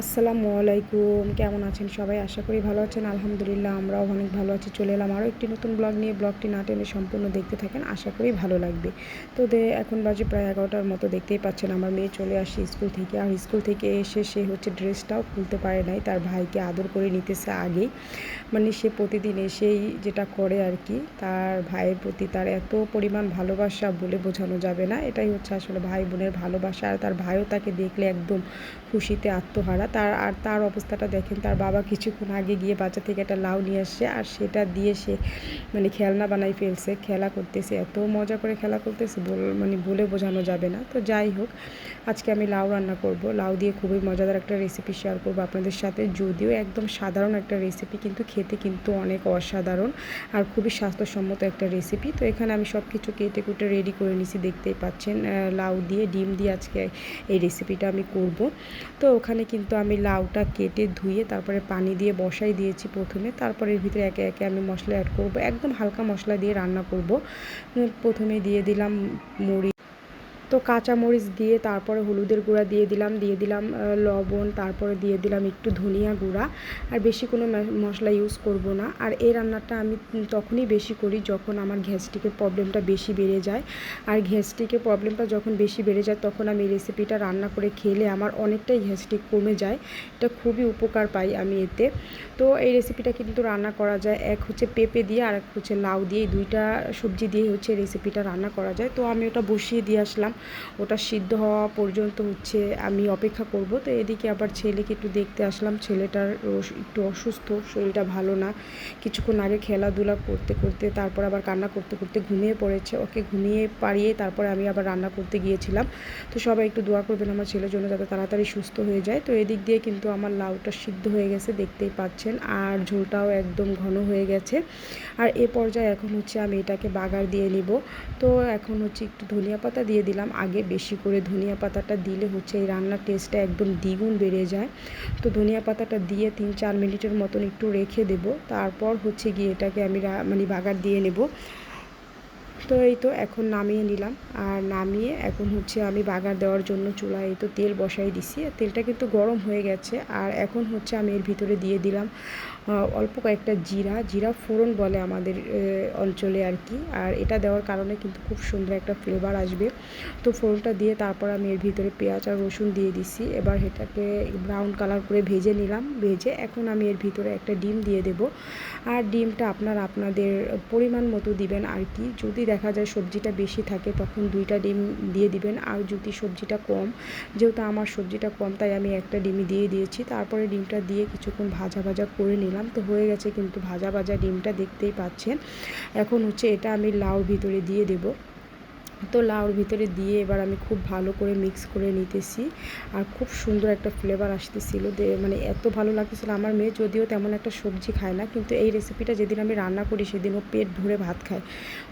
আসসালামু আলাইকুম। কেমন আছেন সবাই? আশা করি ভালো আছেন। আলহামদুলিল্লাহ, আমরাও অনেক ভালো আছি। চলে এলাম আরও একটি নতুন ব্লগ নিয়ে। ব্লগটি না টেনে সম্পূর্ণ দেখতে থাকেন। আশা করি ভালো লাগবে। তো দে, এখন বাজে প্রায় এগারোটার মতো। দেখতেই পাচ্ছেন, আমার মেয়ে চলে আসে স্কুল থেকে। আর স্কুল থেকে এসে সে হচ্ছে ড্রেসটাও খুলতে পারে নাই। তার ভাইকে আদর করে নিতেছে আগেই। মানে সে প্রতিদিন এসেই যেটা করে আর কি, তার ভাইয়ের প্রতি তার এত পরিমাণ ভালোবাসা বলে বোঝানো যাবে না। এটাই হচ্ছে আসলে ভাই বোনের ভালোবাসা। আর তার ভাইও তাকে দেখলে একদম খুশিতে আত্মহারা। তার আর তার অবস্থাটা দেখেন, তার বাবা কিছুক্ষণ আগে গিয়ে বাচ্চা থেকে একটা লাউ নিয়ে আসছে আর সেটা দিয়ে সে মানে খেলনা বানাই ফেলছে, খেলা করতেছে, এত মজা করে খেলা করতেছে মানে বলে বোঝানো যাবে না। তো যাই হোক, আজকে আমি লাউ রান্না করব। লাউ দিয়ে খুবই মজাদার একটা রেসিপি শেয়ার করব আপনাদের সাথে। যদিও একদম সাধারণ একটা রেসিপি কিন্তু খেতে কিন্তু অনেক অসাধারণ আর খুবই স্বাস্থ্যসম্মত একটা রেসিপি তো এখানে আমি সব কিছু কেটে কুটে রেডি করে নিছি দেখতেই পাচ্ছেন। লাউ দিয়ে, ডিম দিয়ে আজকে এই রেসিপিটা আমি করব। তো ওখানে কিন্তু আমি লাউটা কেটে ধুয়ে তারপরে পানি দিয়ে বসাই দিয়েছি প্রথমে। তারপরে এর ভিতরে একে একে আমি মশলা অ্যাড করব। একদম হালকা মশলা দিয়ে রান্না করব। প্রথমে দিয়ে দিলাম মুড়ি। তো কাঁচা মরিচ দিয়ে তারপরে হলুদের গুঁড়া দিয়ে দিলাম দিয়ে দিলাম লবণ, তারপরে দিয়ে দিলাম একটু ধনিয়া গুঁড়া। আর বেশি কোনো মশলা ইউজ করব না। আর এই রান্নাটা আমি তখনই বেশি করি যখন আমার গ্যাস্ট্রিকের প্রবলেমটা বেশি বেড়ে যায়। আর গ্যাস্ট্রিকের প্রবলেমটা যখন বেশি বেড়ে যায়, তখন আমি রেসিপিটা রান্না করে খেলে আমার অনেকটাই গ্যাস্ট্রিক কমে যায়। এটা খুবই উপকার পাই আমি এতে। তো এই রেসিপিটা কিন্তু রান্না করা যায়। এক হচ্ছে পেঁপে দিয়ে, আর এক হচ্ছে লাউ দিয়ে দুইটা সবজি দিয়ে হচ্ছে রেসিপিটা রান্না করা যায়। তো আমি ওটা বসিয়ে দিয়ে আসলাম। ওটা সিদ্ধ হওয়া পর্যন্ত হচ্ছে, আমি অপেক্ষা করব। তো এদিকে আবার ছেলেকে একটু দেখতে আসলাম, ছেলেটার একটু অসুস্থ, শরীরটা ভালো না। কিছুক্ষণ আগে খেলাধুলা করতে করতে, তারপর আবার কান্না করতে করতে ঘুমিয়ে পড়েছে। ওকে ঘুমিয়ে পাড়িয়ে তারপরে আমি আবার রান্না করতে গিয়েছিলাম। তো সবাই একটু দোয়া করবেন আমার ছেলের জন্য যাতে তাড়াতাড়ি সুস্থ হয়ে যায়। তো এদিক দিয়ে কিন্তু আমার লাউটা সিদ্ধ হয়ে গেছে, দেখতেই পাচ্ছেন। আর ঝোলটাও একদম ঘন হয়ে গেছে। আর এ পর্যায়ে এখন হচ্ছে আমি এটাকে বাগার দিয়ে নিব। তো এখন হচ্ছে একটু ধনিয়া পাতা দিয়ে দিলাম। আগে বেশি করে ধনিয়া পাতাটা দিলে হচ্ছে এই রান্নার টেস্টটা একদম দ্বিগুণ বেড়ে যায়। তো ধনিয়া পাতাটা দিয়ে তিন চার মিনিটের মতন একটু রেখে দেব। তারপর হচ্ছে গিয়ে এটাকে আমি মানে বাগার দিয়ে নেব। তো এই তো এখন নামিয়ে নিলাম। আর নামিয়ে এখন হচ্ছে আমি বাগার দেওয়ার জন্য চুলায় এই তো তেল বসাই দিছি। তেলটা কিন্তু গরম হয়ে গেছে। আর এখন হচ্ছে আমি এর ভিতরে দিয়ে দিলাম অল্প কয়েকটা জিরা। জিরা ফোড়ন বলে আমাদের অঞ্চলে আর কি। আর এটা দেওয়ার কারণে কিন্তু খুব সুন্দর একটা ফ্লেভার আসবে। তো ফোড়নটা দিয়ে তারপর আমি এর ভিতরে পেঁয়াজ আর রসুন দিয়ে দিছি। এবার এটাকে ব্রাউন কালার করে ভেজে নিলাম। ভেজে এখন আমি এর ভিতরে একটা ডিম দিয়ে দেব। আর ডিমটা আপনার আপনাদের পরিমাণ মতো দিবেন আর কি। যদি দেখা যায় সবজিটা বেশি থাকে, তখন দুইটা ডিম দিয়ে দিবেন। আর যদি সবজিটা কম, যেহেতু আমার সবজিটা কম, তাই আমি একটা ডিমই দিয়ে দিয়েছি। তারপরে ডিমটা দিয়ে কিছুক্ষণ ভাজা ভাজা করে নিলাম। তো হয়ে গেছে কিন্তু ভাজা ভাজা ডিমটা দেখতেই পাচ্ছেন। এখন হচ্ছে এটা আমি লাউ ভিতরে দিয়ে দেবো। তো লাউর ভিতরে দিয়ে এবার আমি খুব ভালো করে মিক্স করে নিতেছি। আর খুব সুন্দর একটা ফ্লেভার আসতেছিল। মানে এত ভালো লাগতেছিল। আমার মেয়ে যদিও তেমন একটা সবজি খায় না, কিন্তু এই রেসিপিটা যেদিন আমি রান্না করি সেদিন ও পেট ভরে ভাত খায়।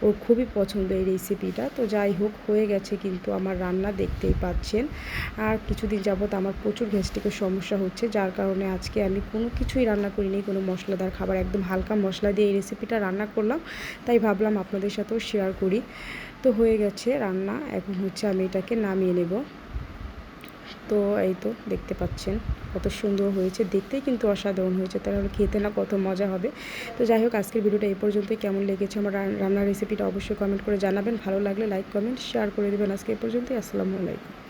ওর খুবই পছন্দ এই রেসিপিটা তো যাই হোক, হয়ে গেছে কিন্তু আমার রান্না, দেখতেই পাচ্ছেন। আর কিছুদিন যাবৎ আমার প্রচুর গ্যাস্ট্রিকের সমস্যা হচ্ছে। যার কারণে আজকে আমি কোনো কিছুই রান্না করিনি, কোনো মশলাদার খাবার, একদম হালকা মশলা দিয়ে এই রেসিপিটা রান্না করলাম। তাই ভাবলাম আপনাদের সাথেও শেয়ার করি। তো হয়ে গেছে রান্না, এখন হচ্ছে আমি এটাকে নামিয়ে নেব। তো এই তো দেখতে পাচ্ছেন কত সুন্দর হয়েছে। দেখতেই কিন্তু অসাধারণ হয়েছে, তাহলে খেতে না কত মজা হবে। তো যাই হোক, আজকের ভিডিওটা এই পর্যন্তই। কেমন লেগেছে আমার রান্নার রেসিপিটা অবশ্যই কমেন্ট করে জানাবেন। ভালো লাগলে লাইক কমেন্ট শেয়ার করে দেবেন। আজকে এই পর্যন্তই। আসসালামু আলাইকুম।